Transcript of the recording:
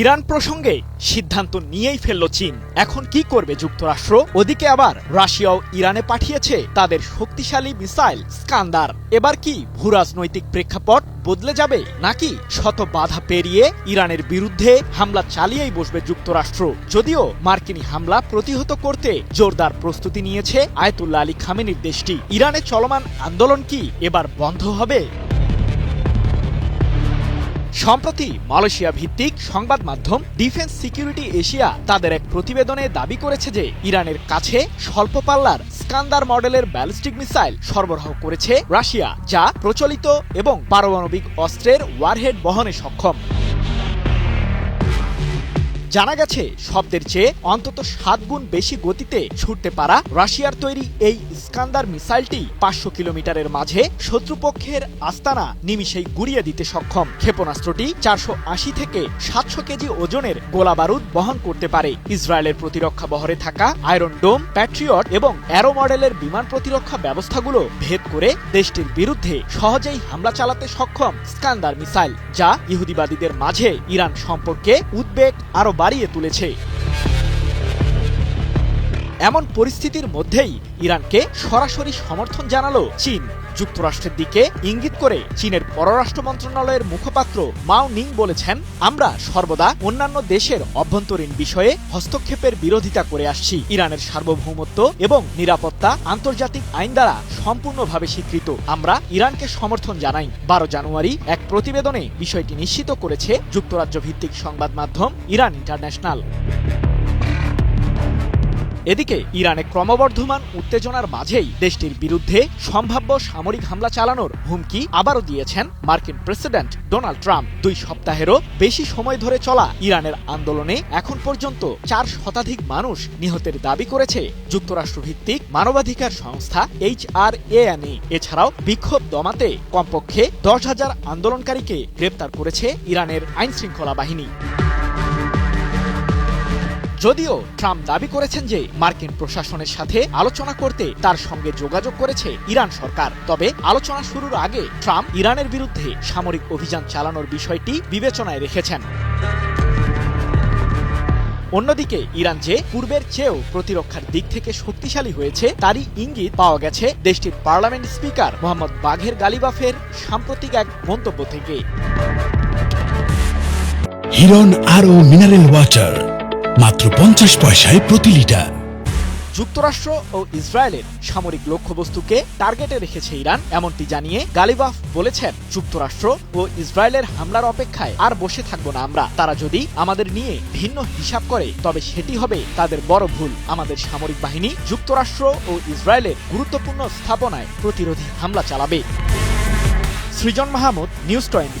Iran প্রসঙ্গে সিদ্ধান্ত নিয়েই ফেলল চীন। এখন কি করবে যুক্তরাষ্ট্র? ওদিকে আবার রাশিয়াও ইরানে পাঠিয়েছে তাদের শক্তিশালী মিসাইল স্কান্দার। এবার কি ভূরাজনৈতিক প্রেক্ষাপট বদলে যাবে নাকি শত বাধা পেরিয়ে ইরানের বিরুদ্ধে হামলা চালিয়েই বসবে যুক্তরাষ্ট্র? যদিও মার্কিনী হামলা প্রতিহত করতে জোরদার প্রস্তুতি নিয়েছে আয়তুল্লা আলী খামেনির দেশটি। ইরানে চলমান আন্দোলন কি এবার বন্ধ হবে? সম্প্রতি মালয়েশিয়া ভিত্তিক সংবাদ মাধ্যম ডিফেন্স সিকিউরিটি এশিয়া তাদের এক প্রতিবেদনে দাবি করেছে যে ইরানের কাছে স্বল্প পাল্লার স্কান্দার মডেলের ব্যালিস্টিক মিসাইল সরবরাহ করেছে রাশিয়া, যা প্রচলিত এবং পারমাণবিক অস্ত্রের ওয়ারহেড বহনে সক্ষম। জানা গেছে, শব্দের চেয়ে অন্তত সাত গুণ বেশি গতিতে ছুটতে পারা রাশিয়ার তৈরি এই স্কান্দার মিসাইলটি পাঁচশো কিলোমিটারের মাঝে শত্রুপক্ষের আস্তানা নিমিষেই গুড়িয়ে দিতে সক্ষম। ক্ষেপণাস্ত্রটি চারশো আশি থেকে সাতশো কেজি ওজনের গোলা বারুদ বহন করতে পারে। ইসরায়েলের প্রতিরক্ষা বহরে থাকা আয়রন ডোম, প্যাট্রিয়ট এবং অ্যারো মডেলের বিমান প্রতিরক্ষা ব্যবস্থাগুলো ভেদ করে দেশটির বিরুদ্ধে সহজেই হামলা চালাতে সক্ষম স্কান্দার মিসাইল, যা ইহুদিবাদীদের মাঝে ইরান সম্পর্কে উদ্বেগ আরও বাড়িয়ে তুলেছে। এমন পরিস্থিতির মধ্যেই ইরানকে সরাসরি সমর্থন জানালো চীন। যুক্তরাষ্ট্রের দিকে ইঙ্গিত করে চীনের পররাষ্ট্র মন্ত্রণালয়ের মুখপাত্র মাও নিং বলেছেন, আমরা সর্বদা অন্যান্য দেশের অভ্যন্তরীণ বিষয়ে হস্তক্ষেপের বিরোধিতা করে আসছি। ইরানের সার্বভৌমত্ব এবং নিরাপত্তা আন্তর্জাতিক আইন দ্বারা সম্পূর্ণভাবে স্বীকৃত। আমরা ইরানকে সমর্থন জানাই। বারো জানুয়ারি এক প্রতিবেদনে বিষয়টি নিশ্চিত করেছে যুক্তরাজ্য ভিত্তিক সংবাদ মাধ্যম ইরান ইন্টারন্যাশনাল। এদিকে ইরানে ক্রমবর্ধমান উত্তেজনার মাঝেই দেশটির বিরুদ্ধে সম্ভাব্য সামরিক হামলা চালানোর হুমকি আবারও দিয়েছেন মার্কিন প্রেসিডেন্ট ডোনাল্ড ট্রাম্প। দুই সপ্তাহেরও বেশি সময় ধরে চলা ইরানের আন্দোলনে এখন পর্যন্ত চার শতাধিক মানুষ নিহতের দাবি করেছে। যুক্তরাষ্ট্রভিত্তিক মানবাধিকার সংস্থা এইচ আর এএনএ এছাড়াও বিক্ষোভ দমাতে কমপক্ষে দশ হাজার আন্দোলনকারীকে গ্রেপ্তার করেছে ইরানের আইনশৃঙ্খলা বাহিনী। যদিও ট্রাম্প দাবি করেছেন যে মার্কিন প্রশাসনের সাথে আলোচনা করতে তার সঙ্গে যোগাযোগ করেছে ইরান সরকার। তবে আলোচনা শুরুর আগে ট্রাম্প ইরানের বিরুদ্ধে সামরিক অভিযান চালানোর বিষয়টি বিবেচনায় রেখেছেন। অন্যদিকে ইরান যে পূর্বের চেয়েও প্রতিরক্ষার দিক থেকে শক্তিশালী হয়েছে, তারই ইঙ্গিত পাওয়া গেছে দেশটির পার্লামেন্ট স্পিকার মোহাম্মদ বাঘের গালিবাফের সাম্প্রতিক এক মন্তব্য থেকে। হিরন আরও মিনারেল ওয়াটার। মাত্র পঞ্চাশ পয়সায় প্রতি লিটার। যুক্তরাষ্ট্র ও ইসরায়েলের সামরিক লক্ষ্যবস্তুকে টার্গেটে রেখেছে ইরান, এমনটি জানিয়ে গালিবাফ বলেছেন, যুক্তরাষ্ট্র ও ইসরায়েলের হামলার অপেক্ষায় আর বসে থাকব না আমরা। তারা যদি আমাদের নিয়ে ভিন্ন হিসাব করে, তবে সেটি হবে তাদের বড় ভুল। আমাদের সামরিক বাহিনী যুক্তরাষ্ট্র ও ইসরায়েলের গুরুত্বপূর্ণ স্থাপনায় প্রতিরোধী হামলা চালাবে। সৃজন মাহমুদ, নিউজ টোয়েন্টি